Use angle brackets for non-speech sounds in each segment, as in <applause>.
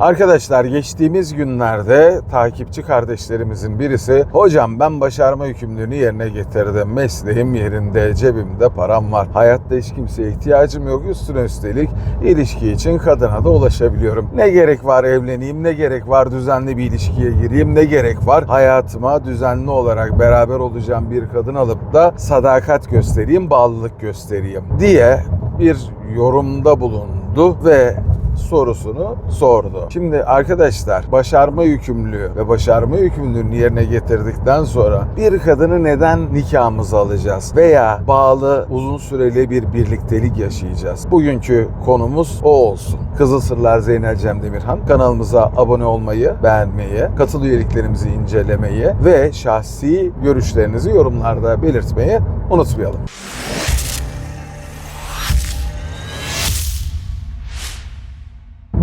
Arkadaşlar geçtiğimiz günlerde takipçi kardeşlerimizin birisi hocam ben başarma yükümlülüğünü yerine getirdim. Mesleğim yerinde, cebimde param var. Hayatta hiç kimseye ihtiyacım yok. Üstüne üstelik ilişki için kadına da ulaşabiliyorum. Ne gerek var evleneyim, ne gerek var düzenli bir ilişkiye gireyim, ne gerek var hayatıma düzenli olarak beraber olacağım bir kadın alıp da sadakat göstereyim, bağlılık göstereyim diye bir yorumda bulundu ve sorusunu sordu. Şimdi arkadaşlar başarma yükümlülüğü ve başarma yükümlülüğünü yerine getirdikten sonra bir kadını neden nikahımıza alacağız veya bağlı uzun süreli bir birliktelik yaşayacağız. Bugünkü konumuz o olsun. Kızıl Sırlar Zeynel Cem Demirhan kanalımıza abone olmayı, beğenmeyi, katıl üyeliklerimizi incelemeyi ve şahsi görüşlerinizi yorumlarda belirtmeyi unutmayalım.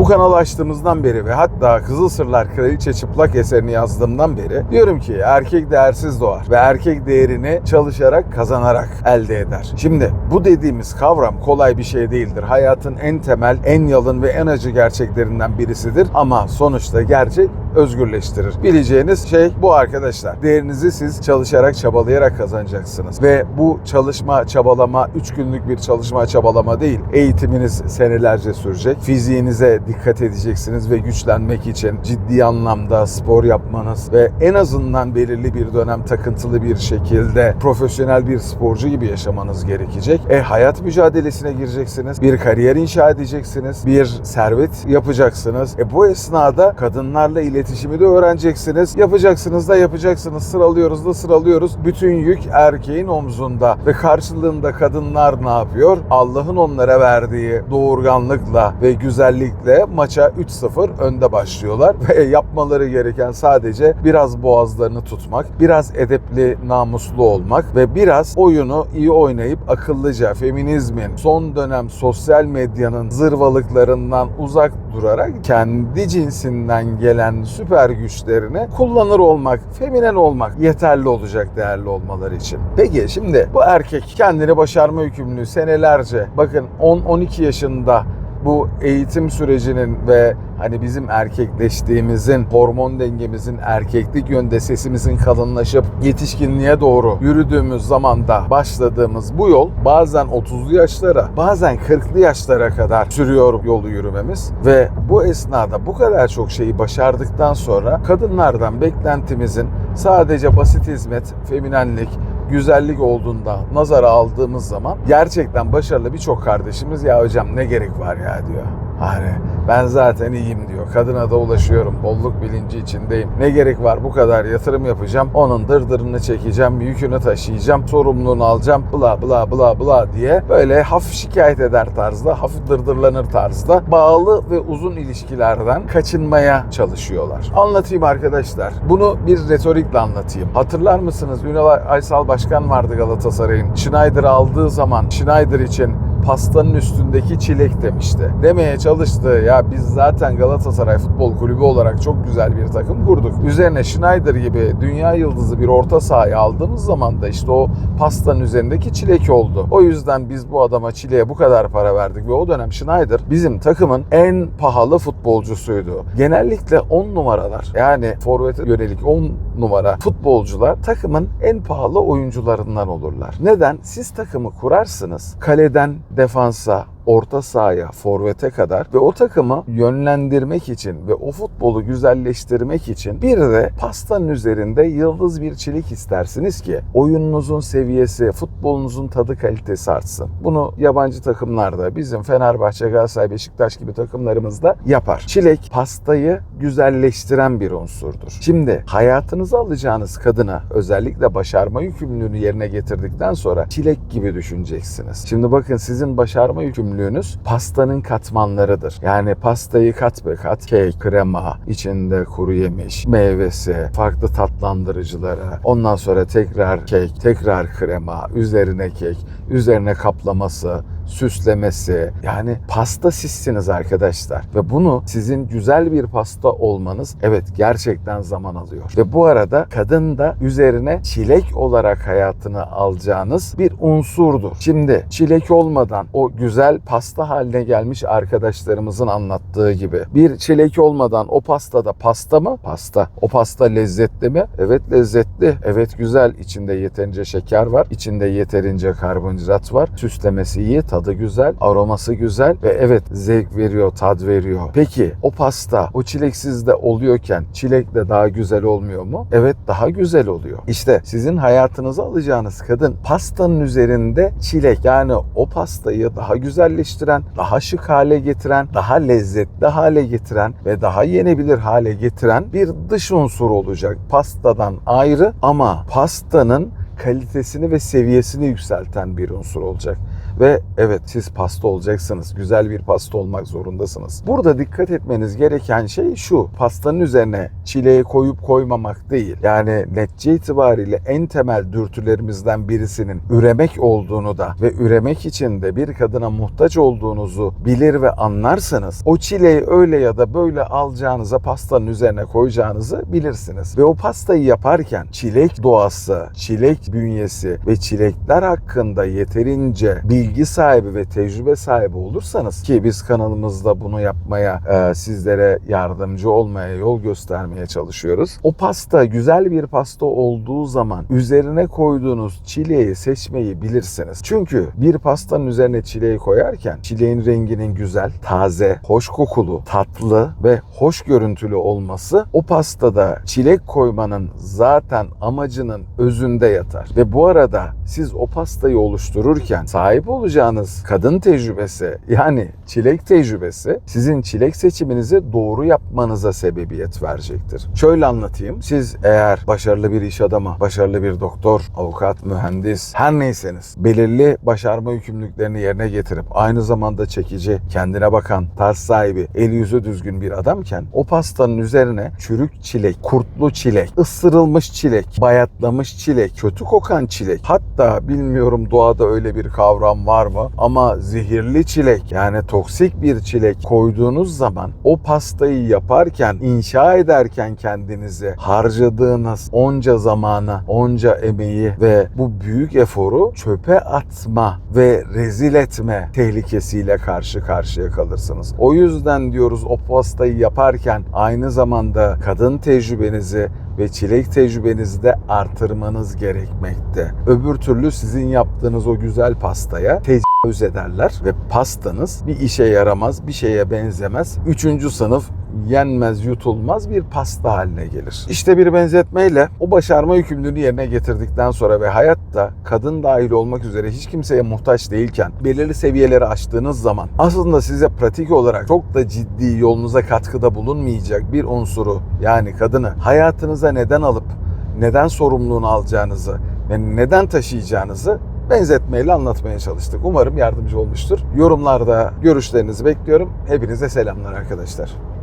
Kanalı açtığımızdan beri ve hatta Kızıl Sırlar Kraliçe Çıplak eserini yazdığımdan beri diyorum ki erkek değersiz doğar ve erkek değerini çalışarak kazanarak elde eder. Şimdi bu dediğimiz kavram kolay bir şey değildir. Hayatın en temel, en yalın ve en acı gerçeklerinden birisidir ama sonuçta gerçek özgürleştirir. Bileceğiniz şey bu arkadaşlar. Değerinizi siz çalışarak, çabalayarak kazanacaksınız. Ve bu çalışma, çabalama 3 günlük bir çalışma, çabalama değil. Eğitiminiz senelerce sürecek. Fiziğinize dikkat edeceksiniz ve güçlenmek için ciddi anlamda spor yapmanız ve en azından belirli bir dönem takıntılı bir şekilde profesyonel bir sporcu gibi yaşamanız gerekecek. E hayat mücadelesine gireceksiniz. Bir kariyer inşa edeceksiniz. Bir servet yapacaksınız. E bu esnada kadınlarla iletişimi de öğreneceksiniz. Yapacaksınız da yapacaksınız. Sıralıyoruz da sıralıyoruz. Bütün yük erkeğin omzunda ve karşılığında kadınlar ne yapıyor? Allah'ın onlara verdiği doğurganlıkla ve güzellikle maça 3-0 önde başlıyorlar <laughs> ve yapmaları gereken sadece biraz boğazlarını tutmak, biraz edepli, namuslu olmak ve biraz oyunu iyi oynayıp akıllıca feminizmin son dönem sosyal medyanın zırvalıklarından uzak durarak kendi cinsinden gelen süper güçlerini kullanır olmak, feminen olmak yeterli olacak değerli olmaları için. Peki şimdi bu erkek kendini başarma yükümlülüğü senelerce bakın 10-12 yaşında bu eğitim sürecinin ve hani bizim erkekleştiğimizin, hormon dengemizin erkeklik yönde sesimizin kalınlaşıp yetişkinliğe doğru yürüdüğümüz zamanda başladığımız bu yol bazen 30'lu yaşlara, bazen 40'lı yaşlara kadar sürüyor yolu yürümemiz. Ve bu esnada bu kadar çok şeyi başardıktan sonra kadınlardan beklentimizin sadece basit hizmet, feminenlik, güzellik olduğunda nazara aldığımız zaman gerçekten başarılı birçok kardeşimiz ya hocam ne gerek var ya diyor. Hani ben zaten iyiyim diyor. Kadına da ulaşıyorum. Bolluk bilinci içindeyim. Ne gerek var bu kadar yatırım yapacağım. Onun dırdırını çekeceğim. Yükünü taşıyacağım. Sorumluluğunu alacağım. Bla bla bla bla diye böyle hafif şikayet eder tarzda, hafif dırdırlanır tarzda bağlı ve uzun ilişkilerden kaçınmaya çalışıyorlar. Anlatayım arkadaşlar. Bunu bir retorikle anlatayım. Hatırlar mısınız? Ünal Aysal Başkan vardı Galatasaray'ın. Schneider aldığı zaman Schneider için pastanın üstündeki çilek demişti. Demeye çalıştı ya biz zaten Galatasaray Futbol Kulübü olarak çok güzel bir takım kurduk. Üzerine Schneider gibi dünya yıldızı bir orta sahayı aldığımız zaman da işte o pastanın üzerindeki çilek oldu. O yüzden biz bu adama çileğe bu kadar para verdik ve o dönem Schneider bizim takımın en pahalı futbolcusuydu. Genellikle 10 numaralar yani forvete yönelik 10 numara futbolcular takımın en pahalı oyuncularından olurlar. Neden? Siz takımı kurarsınız. Kaleden defansa, orta sahaya, forvete kadar ve o takımı yönlendirmek için ve o futbolu güzelleştirmek için bir de pastanın üzerinde yıldız bir çelik istersiniz ki oyununuzun seviyesi, futbolunuzun tadı kalitesi artsın. Bunu yabancı takımlarda bizim Fenerbahçe, Galatasaray, Beşiktaş gibi takımlarımızda yapar. Çilek pastayı güzelleştiren bir unsurdur. Şimdi hayatınıza alacağınız kadına özellikle başarma yükümlülüğünü yerine getirdikten sonra çilek gibi düşüneceksiniz. Şimdi bakın sizin başarma yükümlülüğünüz pastanın katmanlarıdır. Yani pastayı kat be kat kek, krema, içinde kuru yemiş, meyvesi, farklı tatlandırıcıları, ondan sonra tekrar kek, tekrar krema, üzerine kek, üzerine kaplaması, süslemesi yani pasta sizsiniz arkadaşlar ve bunu sizin güzel bir pasta olmanız evet gerçekten zaman alıyor. Ve bu arada kadın da üzerine çilek olarak hayatını alacağınız bir unsurdur. Şimdi çilek olmadan o güzel pasta haline gelmiş arkadaşlarımızın anlattığı gibi bir çilek olmadan o pastada pasta mı? Pasta. O pasta lezzetli mi? Evet lezzetli. Evet güzel. İçinde yeterince şeker var. İçinde yeterince karbonhidrat var. Süslemesi iyi, tadı güzel, aroması güzel ve evet zevk veriyor, tad veriyor. Peki o pasta o çileksiz de oluyorken çilekle daha güzel olmuyor mu? Evet daha güzel oluyor. İşte sizin hayatınıza alacağınız kadın pastanın üzerinde çilek yani o pastayı daha güzelleştiren, daha şık hale getiren, daha lezzetli hale getiren ve daha yenebilir hale getiren bir dış unsur olacak. Pastadan ayrı ama pastanın kalitesini ve seviyesini yükselten bir unsur olacak. Ve evet siz pasta olacaksınız. Güzel bir pasta olmak zorundasınız. Burada dikkat etmeniz gereken şey şu. Pastanın üzerine çileği koyup koymamak değil. Yani netçe itibariyle en temel dürtülerimizden birisinin üremek olduğunu da ve üremek için de bir kadına muhtaç olduğunuzu bilir ve anlarsanız o çileği öyle ya da böyle alacağınıza pastanın üzerine koyacağınızı bilirsiniz. Ve o pastayı yaparken çilek doğası, çilek bünyesi ve çilekler hakkında yeterince bilgi sahibi ve tecrübe sahibi olursanız ki biz kanalımızda bunu yapmaya e, sizlere yardımcı olmaya yol göstermeye çalışıyoruz. O pasta güzel bir pasta olduğu zaman üzerine koyduğunuz çileği seçmeyi bilirsiniz. Çünkü bir pastanın üzerine çileği koyarken çileğin renginin güzel, taze, hoş kokulu, tatlı ve hoş görüntülü olması o pastada çilek koymanın zaten amacının özünde yatar. Ve bu arada siz o pastayı oluştururken sahip olacağınız kadın tecrübesi yani çilek tecrübesi sizin çilek seçiminizi doğru yapmanıza sebebiyet verecektir. Şöyle anlatayım. Siz eğer başarılı bir iş adamı, başarılı bir doktor, avukat, mühendis her neyseniz belirli başarma yükümlülüklerini yerine getirip aynı zamanda çekici, kendine bakan, tarz sahibi, eli yüzü düzgün bir adamken o pastanın üzerine çürük çilek, kurtlu çilek, ısırılmış çilek, bayatlamış çilek, kötü kokan çilek hatta bilmiyorum doğada öyle bir kavram var mı ama zehirli çilek yani toksik bir çilek koyduğunuz zaman o pastayı yaparken, inşa ederken kendinizi harcadığınız onca zamanı, onca emeği ve bu büyük eforu çöpe atma ve rezil etme tehlikesiyle karşı karşıya kalırsınız. O yüzden diyoruz o pastayı yaparken aynı zamanda kadın tecrübenizi ve çilek tecrübenizi de artırmanız gerekmekte. Öbür türlü sizin yaptığınız o güzel pastaya tecavüz ederler ve pastanız bir işe yaramaz, bir şeye benzemez. Üçüncü sınıf yenmez, yutulmaz bir pasta haline gelir. İşte bir benzetmeyle o başarma yükümlülüğünü yerine getirdikten sonra ve hayatta kadın dahil olmak üzere hiç kimseye muhtaç değilken belirli seviyeleri aştığınız zaman aslında size pratik olarak çok da ciddi yolunuza katkıda bulunmayacak bir unsuru yani kadını hayatınıza neden alıp neden sorumluluğunu alacağınızı ve neden taşıyacağınızı benzetmeyle anlatmaya çalıştık. Umarım yardımcı olmuştur. Yorumlarda görüşlerinizi bekliyorum. Hepinize selamlar arkadaşlar.